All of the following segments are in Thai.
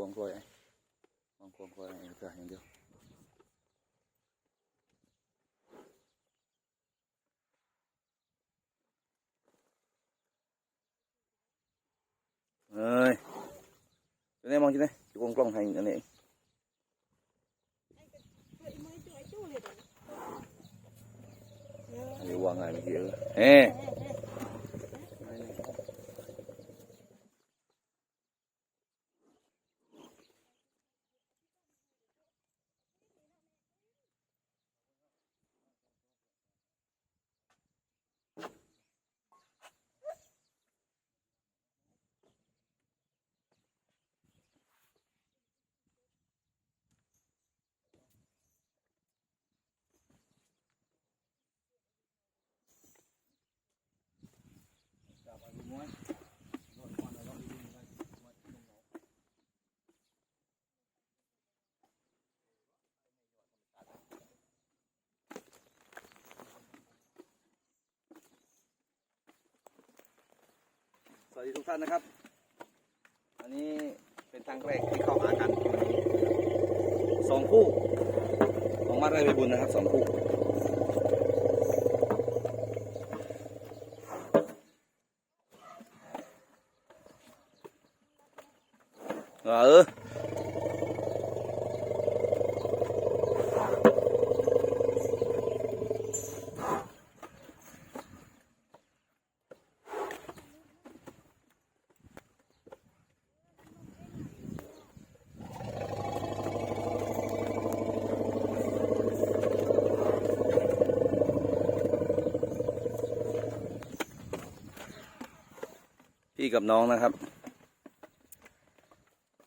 ควงคอยไอ้มองควงคอยไอ้เพื่ออย่างเดียวเอ้ยจะได้มองจะได้จะควงกล้องให้อันนี้อันนี้วางอะไรเมื่อกี้เออเสวัสดีทุกท่านนะครับ อันนี้เป็นทางแรกที่เข้าหากันสองคู่ของมัดไรไปบุญนะครับสองคู่เออ พี่กับน้องนะครับ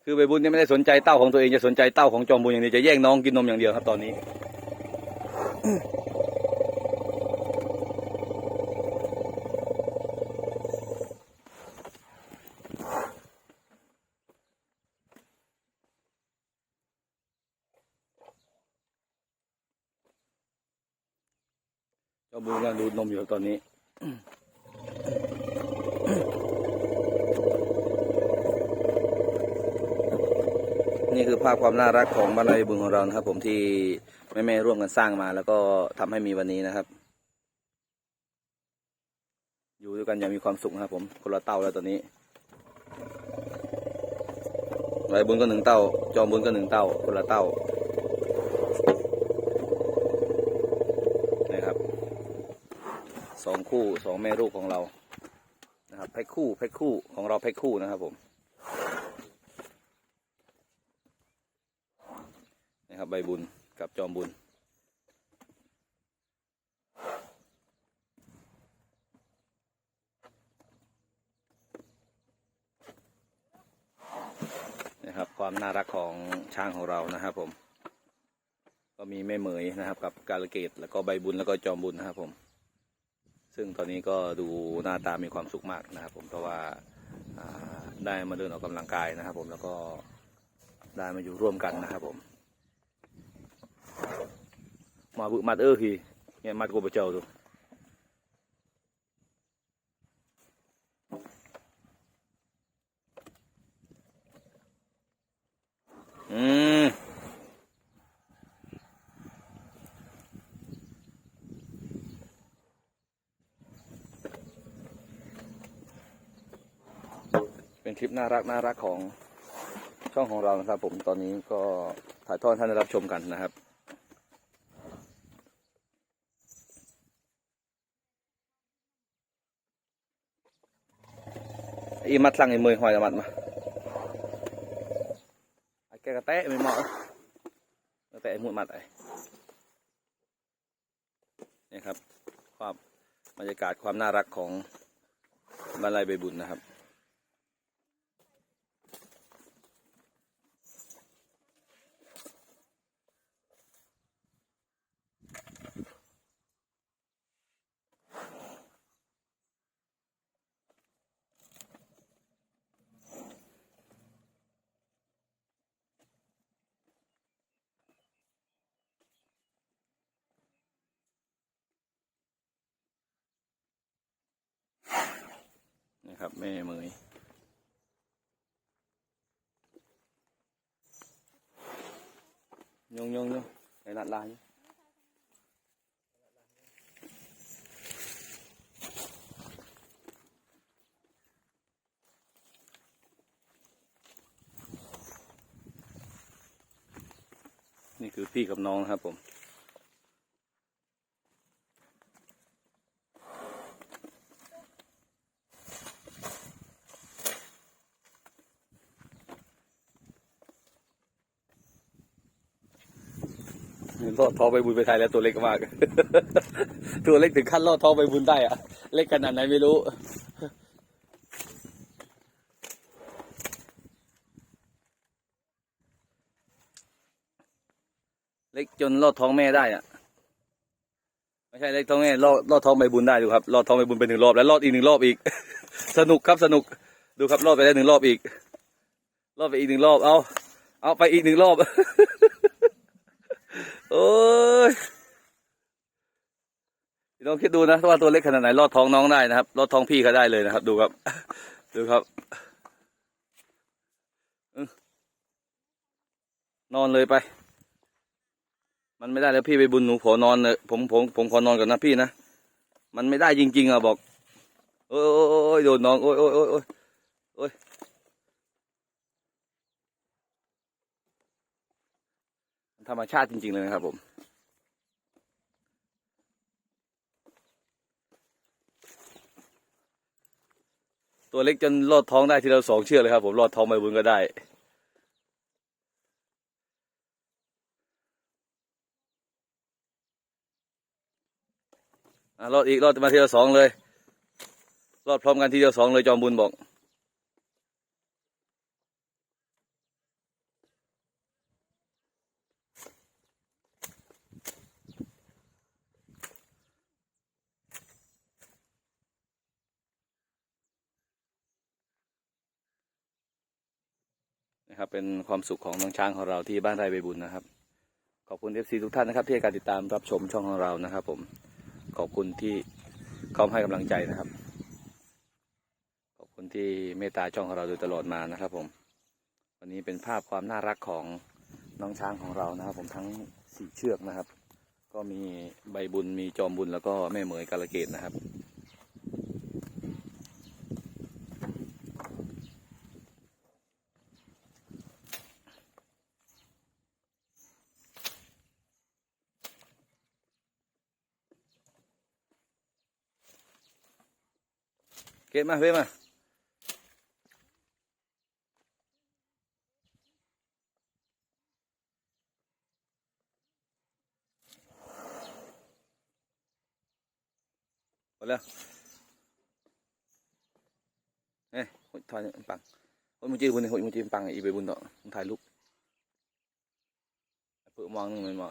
คือใบบุญเนี่ยไม่ได้สนใจเต้าของตัวเองจะสนใจเต้าของจอมบุญอย่างเดียวจะแย่งน้องกินนมอย่างเดียวครับตอนนี้จอมบุญกำลังดูดนมอยู่ตอนนี้ นี่คือภาพความน่ารักของบ้านไรบุญของเรานะครับ ผมที่แม่ๆร่วมกันสร้างมา แล้วก็ทำให้มีวันนี้นะครับ อยู่ด้วยกันอย่างมีความสุขครับ ผมคนละเต้าแล้วตอนนี้ไรบุญก็หนึ่งเต้า จอมบุญก็หนึ่งเต้า คนละเต้านะครับสองคู่สองแม่ลูกของเรานะครับแพ็คคู่แพ็คคู่ของเราแพ็คคู่นะครับผม นะครับ ใบบุญกับจอมบุญ นะครับ ความน่ารักของช้างของเรานะครับผม ก็มีแม่เหมยนะครับ กับกาลเกตแล้วก็ใบบุญแล้วก็จอมบุญนะครับผม ซึ่งตอนนี้ก็ดูหน้าตามีความสุขมากนะครับผมเพราะว่าอ่าได้มาเดินออกกำลังกายนะครับผมแล้วก็ได้มาอยู่ร่วมกันนะครับผม mà bự mặt ơ thì nghe mặt của bà trầu rồi ừ. เป็นคลิปน่ารักน่ารักของช่องของเรานะครับผมตอนนี้ก็ถ่ายทอดให้ท่านได้รับชมกันนะครับ y mắt lăng thì mười hoài là mặt mà Ai cái cái té mới mỏ cái té muộn mặt này นี่ครับความบรรยากาศความน่ารักของบรรลัยใบบุญนะครับ ครับ แม่เมยยงยงยงไอ้ลัดลายนี่คือพี่กับน้องครับผม ลอดท้องไปบุญไปไทยแล้วตัวเล็กมาก ตัวเล็กถึงขั้นลอดท้องไปบุญได้อะเล็กขนาดไหนไม่รู้เล็กจนลอดท้องแม่ได้อะไม่ใช่เล็กท้องแม่ลอดลอดท้องไปบุญได้ดูครับลอดท้องไปบุญไปหนึ่งรอบแล้วลอดอีกหนึ่งรอบอีก สนุกครับสนุกดูครับลอดไปได้หนึ่งรอบอีกลอดไปอีกหนึ่งรอบเอาเอาไปอีกหนึ่งรอบ โอ้ยพี่น้องคิดดูนะว่าตัวเล็กขนาดไหนลอดท้องน้องได้นะครับลอดท้องพี่เขาได้เลยนะครับ ดูครับ ดูครับ นอนเลยไป มันไม่ได้แล้วพี่ไปบุญหนูขอนอนเลยผมผมผมขอนอนก่อนนะพี่นะมันไม่ได้จริง ๆอะบอกโอ้ยโอ้ยโอ้ยโดนน้องโอ้ยโอ้ยโอ้ยโอ้ยโอ้ย ธรรมชาติจริง ๆ เลยนะครับผม ตัวเล็กจนลอดท้องได้ทีละสองเชือกเลยครับผมลอดท้องไปบุญก็ได้อะรอดอีกรอดมาทีละสองเลย รอดพร้อมกันทีเดียวสองเลยจอมบุญบอก นะครับ เป็นความสุขของน้องช้างของเราที่บ้านไร่ใบบุญนะครับ ขอบคุณเอฟซีทุกท่านนะครับ ที่ให้การติดตามรับชมช่องของเรานะครับ ผมขอบคุณที่เข้ามาให้กำลังใจนะครับ ขอบคุณที่เมตตาช่องของเราโดยตลอดมานะครับ ผม วันนี้เป็นภาพความน่ารักของน้องช้างของเรานะครับ ผมทั้งสี่เชือกนะครับ ก็มีใบบุญมีจอมบุญแล้วก็แม่เหมยกาลเกตนะครับ เกตมาเว้ยมาหมดแล้วเอ้ยหดถอยปังโอ้ยมึงจีบุญหดมึงจีปังอีไปบุญต่อมึงถ่ายรูปเปิดมองนึงมันมา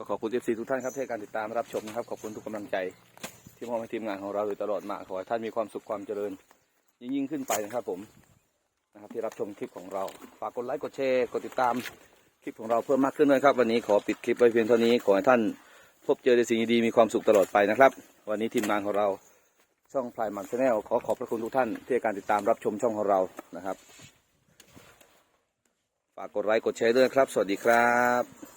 ก็ขอบคุณเอฟซีทุกท่านครับที่การติดตามรับชมนะครับ ขอบคุณทุกกำลังใจ ที่มอบให้ทีมงานของเราโดยตลอดมา ขอให้ท่านมีความสุขความเจริญ ยิ่งยิ่งขึ้นไปนะครับผมนะครับที่รับชมคลิปของเราฝากกดไลค์กดแชร์กดติดตามคลิปของเราเพิ่มมากขึ้นด้วยครับ วันนี้ขอปิดคลิปไว้เพียงเท่านี้ขอให้ท่านพบเจอในสิ่งดีๆมีความสุขตลอดไปนะครับ วันนี้ทีมงานของเราช่องพลายมันชาแนลขอขอบพระคุณทุกท่านที่การติดตามรับชมช่องของเรานะครับฝากกดไลค์กดแชร์ด้วยครับ สวัสดีครับ